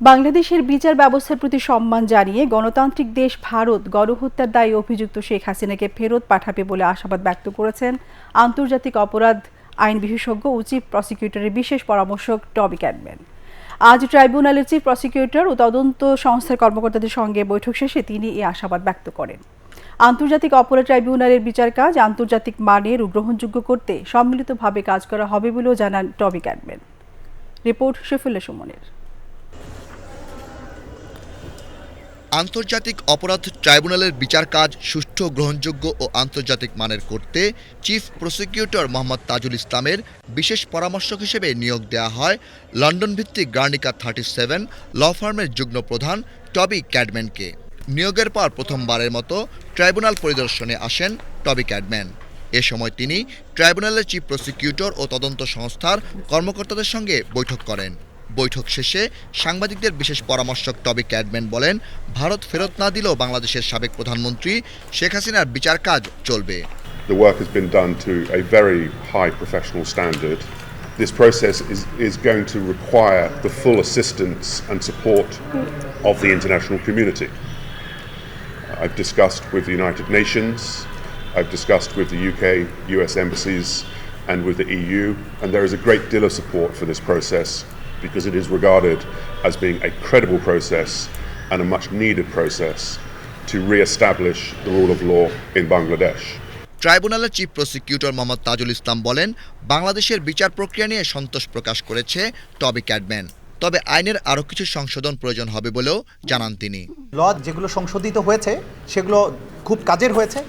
বাংলাদেশের বিচার ব্যবস্থার প্রতি সম্মান জানিয়ে গণতান্ত্রিক দেশ ভারত গণহত্যার দায়ে অভিযুক্ত শেখ হাসিনাকে ফেরত পাঠাবে বলে আশাবাদ ব্যক্ত করেছেন আন্তর্জাতিক অপরাধ আইন বিশেষজ্ঞ ও চিফ প্রসিকিউটরের বিশেষ পরামর্শক টবি ক্যাডম্যান আজ ট্রাইব্যুনালের চিফ প্রসিকিউটর ও তদন্ত সংস্থার কর্মকর্তাদের সঙ্গে বৈঠক শেষে তিনি এই আশাবাদ ব্যক্ত করেন। আন্তর্জাতিক অপরাধ ট্রাইব্যুনালের বিচার কাজ আন্তর্জাতিক মানের ও গ্রহণযোগ্য করতে সম্মিলিতভাবে কাজ করা হবে বলেও জানান টবি ক্যাডম্যান রিপোর্ট শফিউল্লাহ সুমনের। আন্তর্জাতিক অপরাধ ট্রাইব্যুনালের বিচার কাজ সুষ্ঠু, গ্রহণযোগ্য ও আন্তর্জাতিক মানের করতে চিফ প্রসিকিউটর মোহাম্মদ তাজুল ইসলামের বিশেষ পরামর্শক হিসেবে নিয়োগ দেওয়া হয় লন্ডন ভিত্তিক গার্নিকা থার্টি সেভেন ল ফার্মের যুগ্ম প্রধান টবি ক্যাডম্যানকে। নিয়োগের পর প্রথমবারের মতো ট্রাইব্যুনাল পরিদর্শনে আসেন টবি ক্যাডম্যান। এ সময় তিনি ট্রাইব্যুনালের চিফ প্রসিকিউটর ও তদন্ত সংস্থার কর্মকর্তাদের সঙ্গে বৈঠক করেন। বৈঠক শেষে সাংবাদিকদের বিশেষ পরামর্শক টবি ক্যাডম্যান বলেন ভারত ফেরত না দিলেও বাংলাদেশের সাবেক প্রধানমন্ত্রী শেখ হাসিনার বিচার কাজ চলবে The work has been done to a very high professional standard. This process is, is going to require the full assistance and support of the international community. I've discussed with the United Nations, I've discussed with the UK, US embassies, and with the EU, and there is a great deal of support for this process because it is regarded as being a credible process and a much needed process to re establish the rule of law in Bangladesh. ট্রাইব্যুনালের chief prosecutor Mohammad Tajul Islam বলেন বাংলাদেশের বিচার প্রক্রিয়া নিয়ে সন্তোষ প্রকাশ করেছে টবি Cadman তবে আইনের আরও কিছু সংশোধন প্রয়োজন হবে বলেও জানান তিনি। ল যেগুলো সংশোধিত হয়েছে সেগুলো খুব কাজের হয়েছে।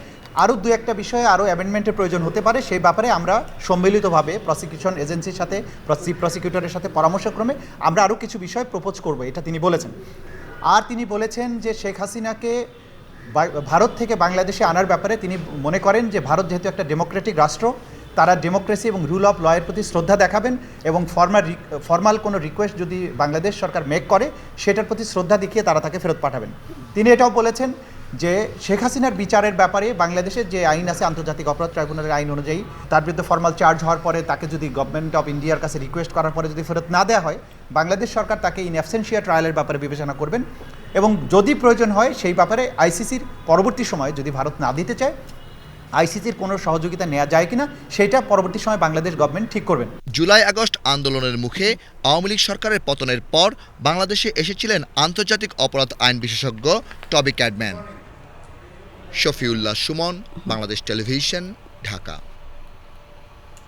আরও দু একটা বিষয়ে আরও অ্যামেন্ডমেন্টের প্রয়োজন হতে পারে, সেই ব্যাপারে আমরা সম্মিলিতভাবে প্রসিকিউশন এজেন্সির সাথে প্রসিকিউটরের সাথে পরামর্শক্রমে আমরা আরও কিছু বিষয় প্রপোজ করব, এটা তিনি বলেছেন। আর তিনি বলেছেন যে শেখ হাসিনাকে ভারত থেকে বাংলাদেশে আনার ব্যাপারে তিনি মনে করেন যে ভারত যেহেতু একটা ডেমোক্রেটিক রাষ্ট্র, তারা ডেমোক্রেসি এবং রুল অফ লয়ের প্রতি শ্রদ্ধা দেখাবেন এবং ফর্মাল ফর্মাল কোনো রিকোয়েস্ট যদি বাংলাদেশ সরকার মেক করে, সেটার প্রতি শ্রদ্ধা দেখিয়ে তারা তাকে ফেরত পাঠাবেন। তিনি এটাও বলেছেন যে শেখ হাসিনার বিচারের ব্যাপারে বাংলাদেশের যে আইন আছে, আন্তর্জাতিক অপরাধ ট্রাইব্যুনালের আইন অনুযায়ী, তার বিরুদ্ধে ফর্মাল চার্জ হওয়ার পরে তাকে যদি গভর্নমেন্ট অফ ইন্ডিয়ার কাছে রিকোয়েস্ট করার পরে যদি ফেরত না দেওয়া হয়, বাংলাদেশ সরকার তাকে ইন অ্যাবসেন্সিয়া ট্রায়ালের ব্যাপারে বিবেচনা করবেন এবং যদি প্রয়োজন হয়, সেই ব্যাপারে আইসিসির পরবর্তী সময়ে যদি ভারত না দিতে চায় আইসিসির কোনো সহযোগিতা নেওয়া যায় কিনা, সেটা পরবর্তী সময় বাংলাদেশ গভর্নমেন্ট ঠিক করবেন। জুলাই আগস্ট আন্দোলনের মুখে আওয়ামী লীগ সরকারের পতনের পর বাংলাদেশে এসেছিলেন আন্তর্জাতিক অপরাধ আইন বিশেষজ্ঞ Toby Cadman. Shafiullah Suman Bangladesh television Dhaka.